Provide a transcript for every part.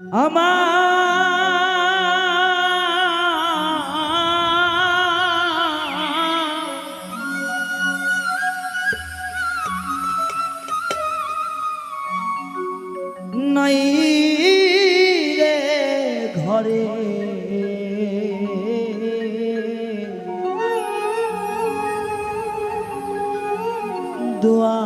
আমার নাই রে ঘরে। দুয়ারে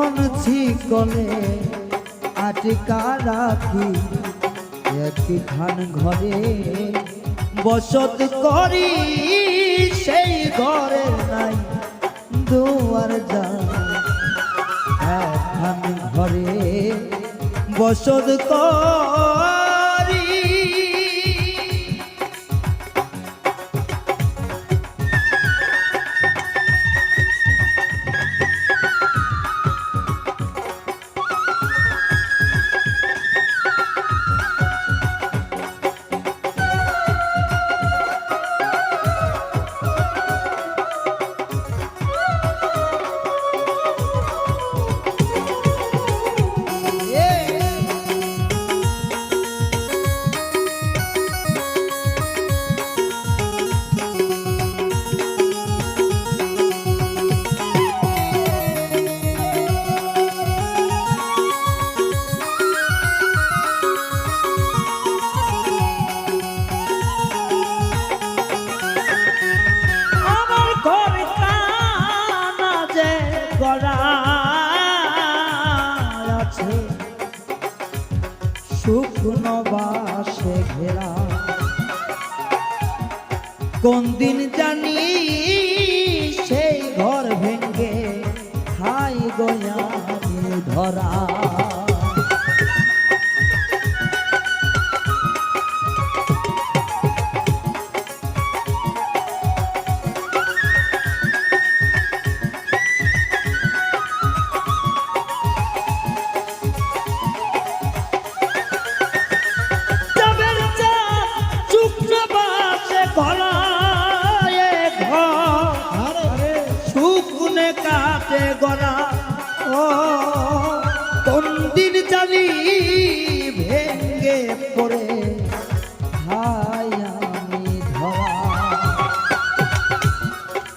কোন ছিকলে আটকা রাখি একখান ঘরে বসত করি, সেই ঘরে নাই দুয়ার যা একখান ঘরে বসত করি শুকনো বাসে ঘেরা। কোন দিন জানি সেই ঘর ভেঙ্গে খাই গোয়া ধরা। কাটে ও, কোন দিন জানি ভেঙ্গে পড়ে। হাই আমি ধরা।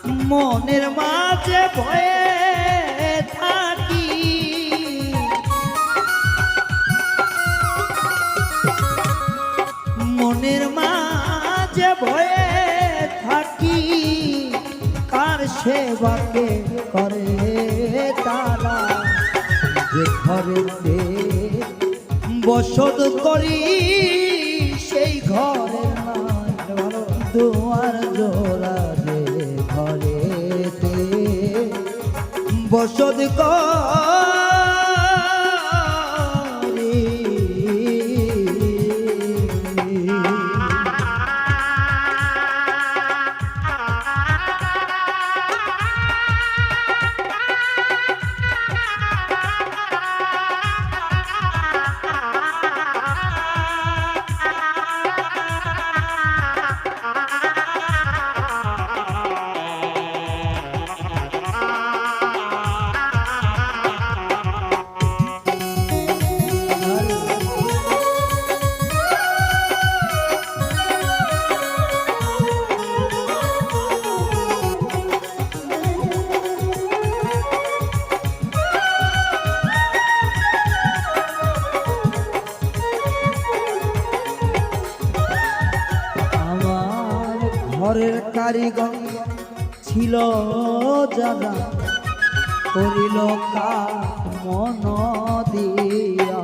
মনের মাঝে ভয়ে থাকি। মনের মাঝে ভয়ে থাকি। কার সেবাকে ঘরেতে বসত করি সেই ঘরে দুয়ার জোড়া যে ঘরেতে বসত করি। ঘরের কারিগর ছিল যারা করিল মন দিয়া।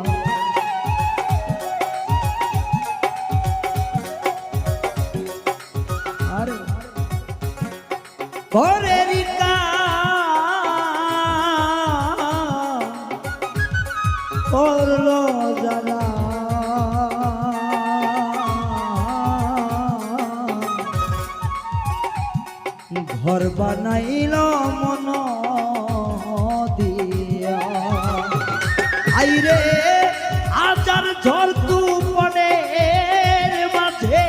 করল ঘর বানাইল মন দিয়া। আইরে, আজার ঝড় তুমনের মাঝে।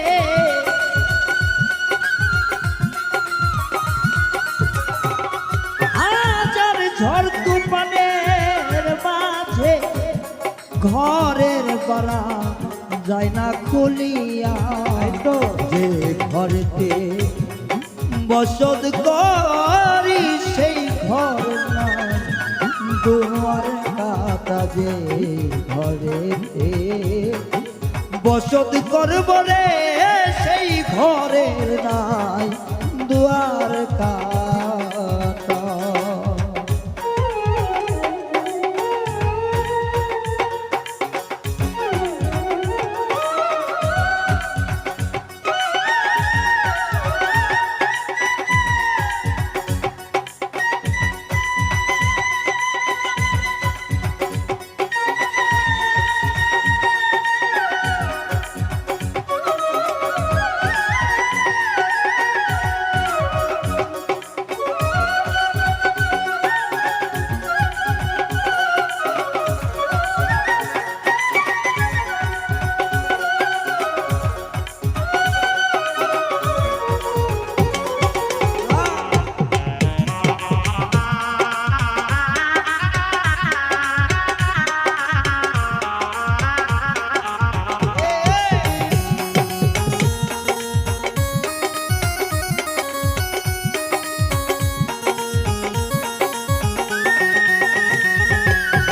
ঘরের বাড়া যায় না খুলিয়া। তো যে ঘরেতে বসত করি সেই ঘর দুয়ার কাটা যে ঘরে। বসত করব রে সেই ঘরের নাই। দুয়ার কাটা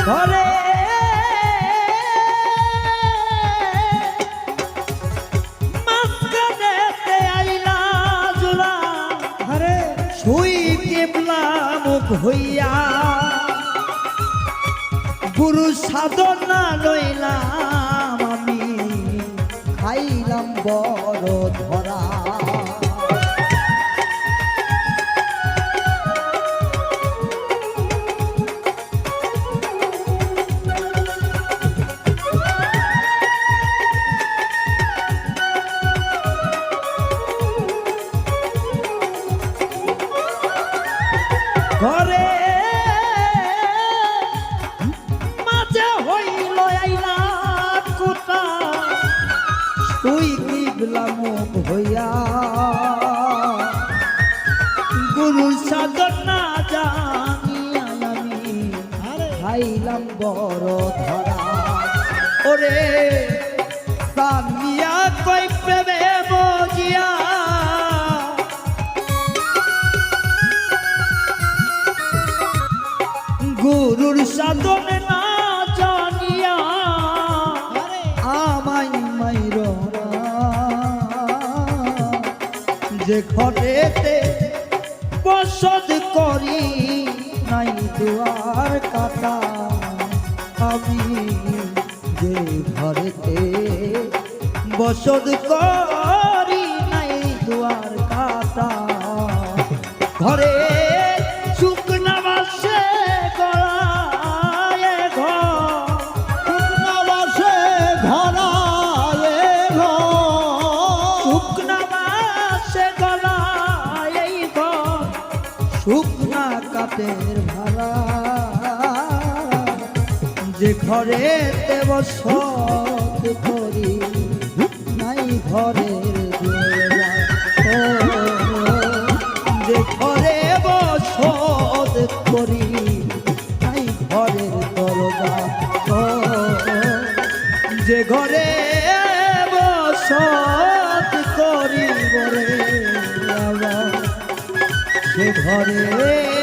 ঘরে। কেবলা মুখ হইয়া। গুরু সাধনা লইলাম আমি। খাইলাম বড় মুখ হইয়া। গুরু সাধনা জানিয়া আমি খাইলাম বড় ধরা। ওরে সামিয়া কই প্রেমে বজিয়া গুরুর সাধন ঘরেতে বসত করি নাই দুয়ার কাটা। আমি যে ঘরেতে বসত করি নাই দুয়ার কাটা। ঘরে কাতের ভাড়া। যে ঘরে দেব সব করি, নাই ঘরের যে ঘরে বসত করি, নাই ঘরের দরজা। যে ঘরে বসত করি বরে সে ঘরে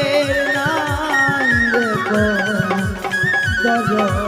নাই রে গো দরজা